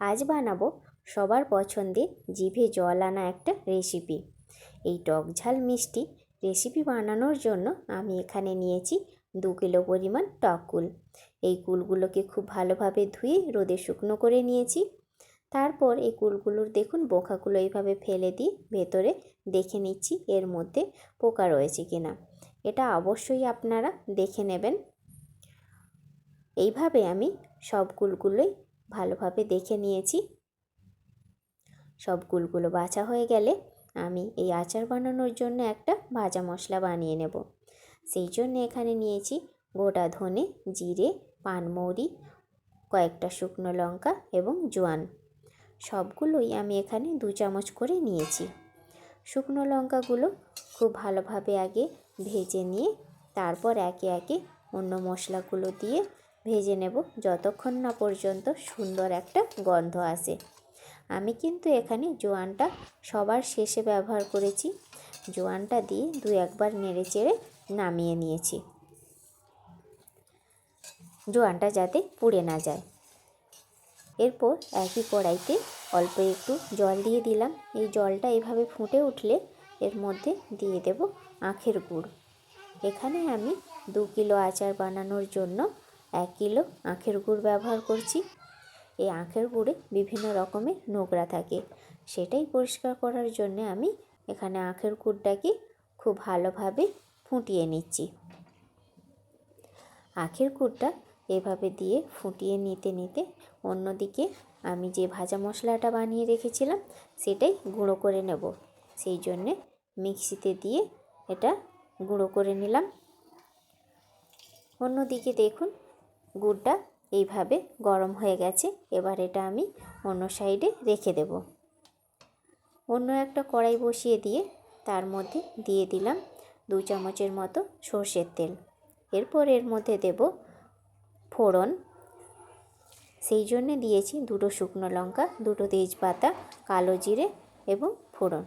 আজ বানাবো সবার পছন্দের জিভে জল আনা একটা রেসিপি এই টক ঝাল মিষ্টি রেসিপি বানানোর জন্য আমি এখানে নিয়েছি দু কিলো পরিমাণ টক কুল এই কুলগুলোকে খুব ভালোভাবে ধুয়ে রোদে শুকনো করে নিয়েছি। তারপর এই কুলগুলোর দেখুন বোখাগুলো এইভাবে ফেলে দিই ভেতরে দেখে নিচ্ছি এর মধ্যে পোকা রয়েছে কিনা এটা অবশ্যই আপনারা দেখে নেবেন। এইভাবে আমি সব কুলগুলোই ভালোভাবে দেখে নিয়েছি। সব কুলগুলো বাছা হয়ে গেলে আমি এই আচার বানানোর জন্য একটা ভাজা মশলা বানিয়ে নেব। সেই জন্য এখানে নিয়েছি গোটা ধনে, জিরে, পানমৌরি, কয়েকটা শুকনো লঙ্কা এবং জোয়ান। সবগুলোই আমি এখানে দু চামচ করে নিয়েছি। শুকনো লঙ্কাগুলো খুব ভালোভাবে আগে ভেজে নিয়ে তারপর একে একে অন্য মশলাগুলো দিয়ে ভেজে নেব যতক্ষণ না পর্যন্ত সুন্দর একটা গন্ধ আসে। আমি কিন্তু এখানে জোয়ানটা সবার শেষে ব্যবহার করেছি। জোয়ানটা দিয়ে দু একবার নেড়ে চেড়ে নামিয়ে নিয়েছি। জোয়ানটা যাতে পুড়ে না যায়। এরপর একই কড়াইতে অল্প একটু জল দিয়ে দিলাম। এই জলটা এভাবে ফুটে উঠলে এর মধ্যে দিয়ে দেব আখের গুড়। এখানে আমি দু কিলো আচার বানানোর জন্য এক কিলো আখের গুড় ব্যবহার করছি। এই আখের গুড়ে বিভিন্ন রকমের নোংরা থাকে। সেটাই পরিষ্কার করার জন্য আমি এখানে আখের গুড়টাকে খুব ভালোভাবে ফুটিয়ে নিচ্ছি। আখের গুড়টা এভাবে দিয়ে ফুটিয়ে নিতে নিতে অন্যদিকে আমি যে ভাজা মশলাটা বানিয়ে রেখেছিলাম সেটাই গুঁড়ো করে নেব। সেই জন্যে মিক্সিতে দিয়ে এটা গুঁড়ো করে নিলাম। অন্যদিকে দেখুন গুড়টা এইভাবে গরম হয়ে গেছে। এবার এটা আমি অন্য সাইডে রেখে দেব। অন্য একটা কড়াই বসিয়ে দিয়ে তার মধ্যে দিয়ে দিলাম দু চামচের মতো সর্ষের তেল। এরপর এর মধ্যে দেব ফোড়ন। সেই জন্যে দিয়েছি দুটো শুকনো লঙ্কা, দুটো তেজপাতা, কালো জিরে এবং ফোড়ন।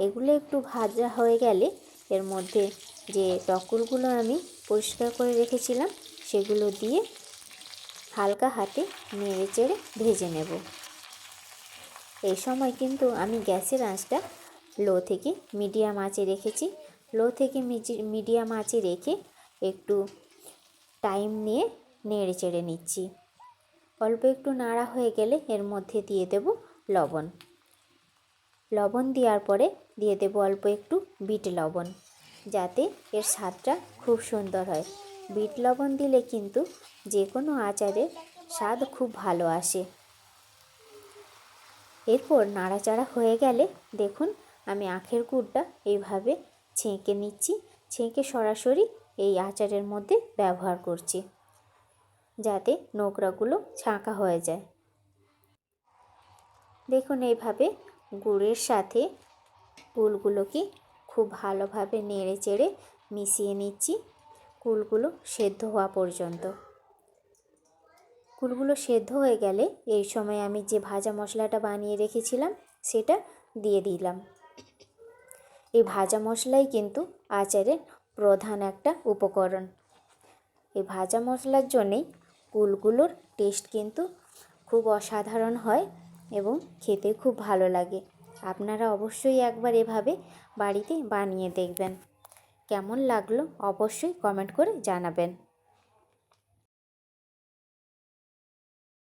এগুলো একটু ভাজা হয়ে গেলে এর মধ্যে যে টকুরগুলো আমি পরিষ্কার করে রেখেছিলাম সেগুলো দিয়ে হালকা হাতে নেড়ে চেড়ে ভেজে নেব। এই সময় কিন্তু আমি গ্যাসের আঁচটা লো থেকে মিডিয়াম আঁচে রেখেছি। লো থেকে মিডিয়াম আঁচে রেখে একটু টাইম নিয়ে নেড়ে চেড়ে নিচ্ছি। অল্প একটু নাড়া হয়ে গেলে এর মধ্যে দিয়ে দেব লবণ। লবণ দেওয়ার পরে দিয়ে দেব অল্প একটু বিট লবণ, যাতে এর স্বাদটা খুব সুন্দর হয়। বিট লবণ দিলে কিন্তু যে কোনো আচারের স্বাদ খুব ভালো আসে। এরপর নাড়াচাড়া হয়ে গেলে দেখুন আমি আখের গুড়টা এইভাবে ছেঁকে নিচ্ছি। ছেঁকে সরাসরি এই আচারের মধ্যে ব্যবহার করছি যাতে নোংরাগুলো ছাঁকা হয়ে যায়। দেখুন এইভাবে গুড়ের সাথে কুলগুলোকে খুব ভালোভাবে নেড়ে চেড়ে মিশিয়ে নিচ্ছি। কুলগুলো সেদ্ধ হওয়া পর্যন্ত। কুলগুলো সেদ্ধ হয়ে গেলে এই সময় আমি যে ভাজা মশলাটা বানিয়ে রেখেছিলাম, সেটা দিয়ে দিলাম। এই ভাজা মশলাই কিন্তু আচারের প্রধান একটা উপকরণ। এই ভাজা মশলার জন্যেই কুলগুলোর টেস্ট কিন্তু খুব অসাধারণ হয় এবং খেতে খুব ভালো লাগে। আপনারা অবশ্যই একবার এভাবে বাড়িতে বানিয়ে দেখবেন। কেমন লাগল অবশ্যই কমেন্ট করে জানাবেন।